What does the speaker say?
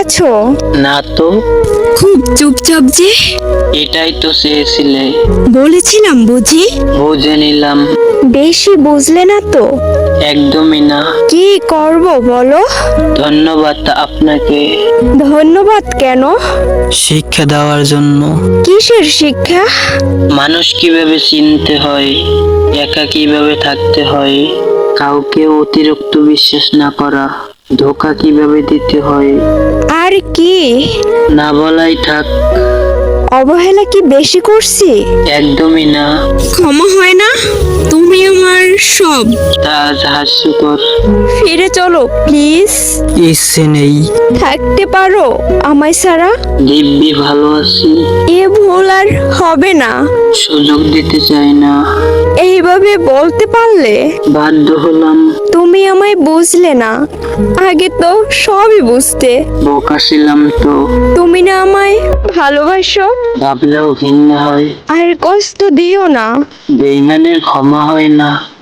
আছো না তো। খুব চুপচাপ যে। এটাই তো চেয়েছিলে। বলেছিলাম বুঝি। বুঝে নিলাম। বেশি বুঝলে না তো? একদমই না। কি করব বলো? ধন্যবাদ আপনাকে। ধন্যবাদ কেন? শিক্ষা দেওয়ার জন্য। কিসের শিক্ষা? মানুষ কীভাবে চিনতে হয় একা কীভাবে থাকতে হয় কাউকে অতিরিক্ত বিশ্বাস না করা। ধোকা কীভাবে দিতে হয়? আর কি? না বলাই থাক। অবহেলা কি বেশি করছি? একদমই না। ক্ষমা সব তা আজ হাস্যকর ফিরে চলো প্লিজ। ইচ্ছে নেই। থাকতে পারো আমায় ছাড়া। দিব্যি ভালো আছি। এ ভুল আর হবে না। সুযোগ দিতে চাই না। এইভাবে বলতে পারলে? বাধ্য হলাম। তুমি আমায় বুঝলে না। আগে তো সবই বুঝতে। বোকা ছিলাম তো। তুমি না আমায় ভালোবাসো? ভাবলেও ঘৃণা হয়। আর কষ্ট দিও না। বেইমানের ক্ষমা হয় না।